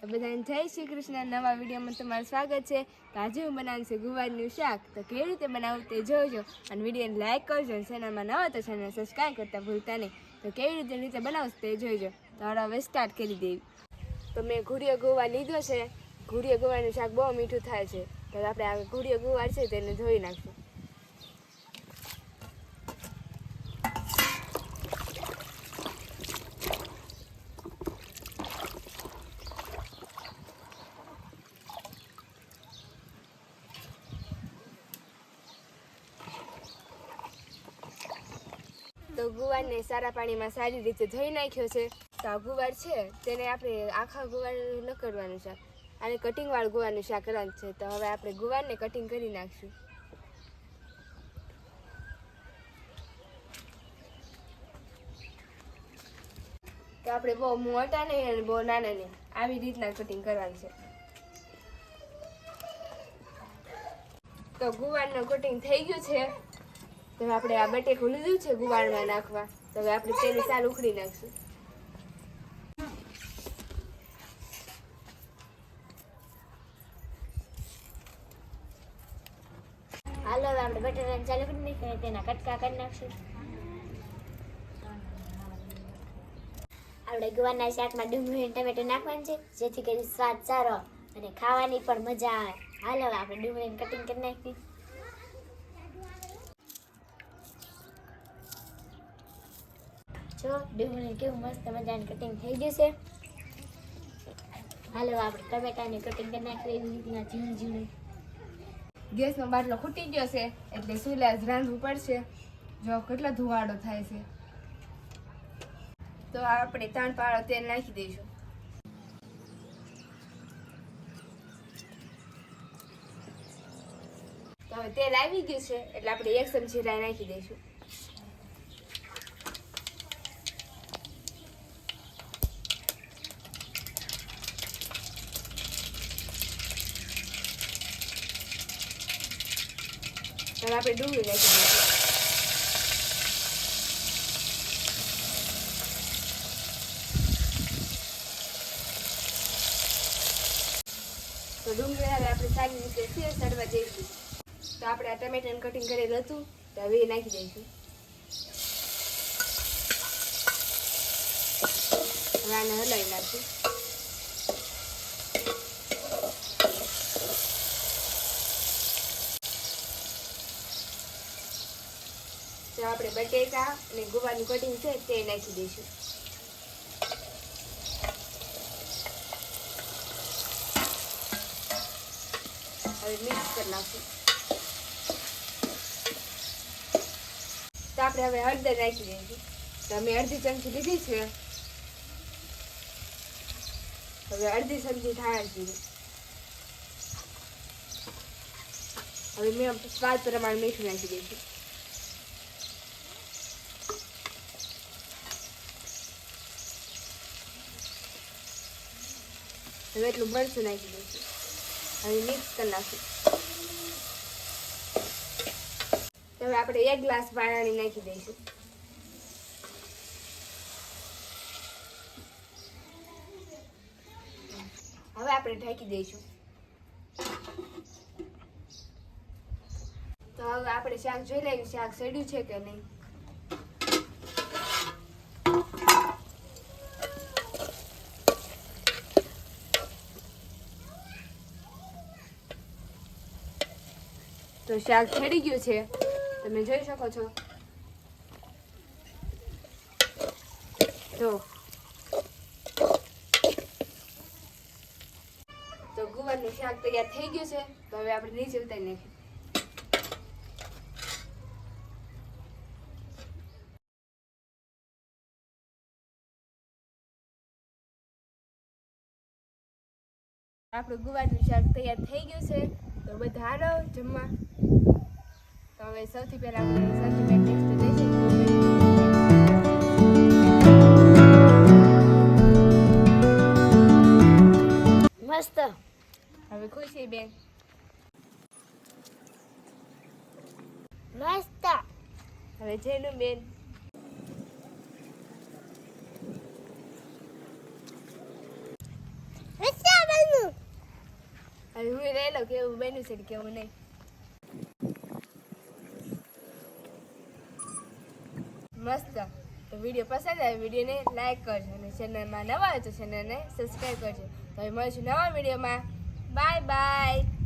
તો બધાને જય શ્રી કૃષ્ણ. નવા વિડીયોમાં તમારું સ્વાગત છે. તો આજે હું બનાવું છું ગુવારનું શાક. તો કેવી રીતે બનાવું તે જોજો. અને વિડીયોને લાઈક કરજો અને ચેનલમાં નવા તો ચેનલ સબસ્ક્રાઈબ કરતા ભૂલતા નહીં. તો કેવી રીતે રીતે બનાવશું તે જોજો. તો હવે સ્ટાર્ટ કરી દેવી. તો મેં ઘૂડિયો ગુવાર લીધો છે. ઘુડિયો ગુવારનું શાક બહુ મીઠું થાય છે. તો આપણે આ ઘૂડિયો ગુવાર છે તેને ધોઈ નાખશું. ગુવારને સારા પાણીમાં સારી રીતે ધોઈ નાખ્યો છે. તો આ ગુવાર છે, તેને આપણે આખા ગુવાર ન કરવાનું શાક. અને કટિંગવાળું ગુવારનું શાક કરવાનું છે. તો હવે આપણે ગુવારને કટિંગ કરી નાખશું. તો આપણે બહુ મોટા નહીં અને બહુ નાના નહીં. આવી રીતના કટિંગ કરવાનું છે. તો ગુવારનું કટિંગ થઈ ગયું છે. તો હવે આપણે આ બટેક લીધું છે ગુવાળમાં નાખવા. તો હવે આપણે તેની સાલ ઉખડી નાખશું. હાલો, હવે આપણે બટેટાને ચાલુ કરી નાખીએ, તેના કટકા કરી નાખશું. આપણે ગુવારના શાકમાં ડુંગળી અને ટમેટો નાખવાનું છે, જેથી કરી સ્વાદ સારો અને ખાવાની પણ મજા આવે. હાલો આપણે ડુંગળીને કટિંગ કરી નાખીએ. જો ડુંગળી કેવું મસ્ત મજાનું કટિંગ થઈ ગયું છે. હાલો, આપણે ટમેટાની કટિંગ કરી નાખીએ, એવી રીતના ઝીણું ઝીણું. ગેસનો બાટલો ખૂટી ગયો છે, એટલે સુલા જ રાંધવું પડશે. જો, કેટલો ધુવાડો થાય છે. તો આપણે ત્રણ પાળો તેલ નાખી દઈશું. તો હવે તેલ આવી ગયું છે, એટલે આપણે એક ચમચી રાઈ નાખી દઈશું. હવે આપણે ડુંગળી નાખી દઈશું. તો ડુંગળી હવે આપણે સારી રીતે છે સડવા જઈશું. તો આપણે આ ટમેટાનું કટિંગ કરેલું હતું, તો હવે એ નાખી દઈશું. હવે આને હલાવી નાખશું. તો આપણે બટેકા અને ગોવાનું કટિંગ છે તે નાખી દઈશું. હવે મિક્સ કરી નાખશું. તો આપણે હવે હળદર નાખી દઈશું. તો અમે અડધી ચમચી લીધી છે. હવે અડધી ચમચી ધાણા જીરું. હવે મેં સ્વાદ પ્રમાણે મીઠું નાખી દઈશું. હવે એટલું મરચું નાખી દઈશું. હવે મિક્સ કરી નાખશું. હવે આપણે એક ગ્લાસ પાણી નાખી દઈશું. હવે આપણે ઢાંકી દઈશું. તો હવે આપણે શાક જોઈ લઈએ શાક સડ્યું છે કે નહીં? તો શાક છેડી ગયું છે. તમે જોઈ શકો છો. જો. તો ગુવારનું શાક તૈયાર થઈ ગયું છે. તો હવે આપણે નીચે ઉતારી નાખીએ. આપણું ગુવારનું શાક તૈયાર થઈ ગયું છે. તો બધા હાલો જમવા. તો હવે સૌથી પહેલા આપણે સૌથી પહેલા ટેસ્ટ લઈશું મસ્ત. હવે ખુશી બેન? મસ્ત. હવે જેનું બેન મસ્ત હવે લો કેવું બન્યું છે કેવું નહીં મસ્ત તો વીડિયો પસંદ આવે વિડીયોને લાઈક કરજો અને ચેનલમાં નવા હોય તો ચેનલને સબસ્ક્રાઈબ કરજો તો મળીશું નવા વિડીયોમાં બાય બાય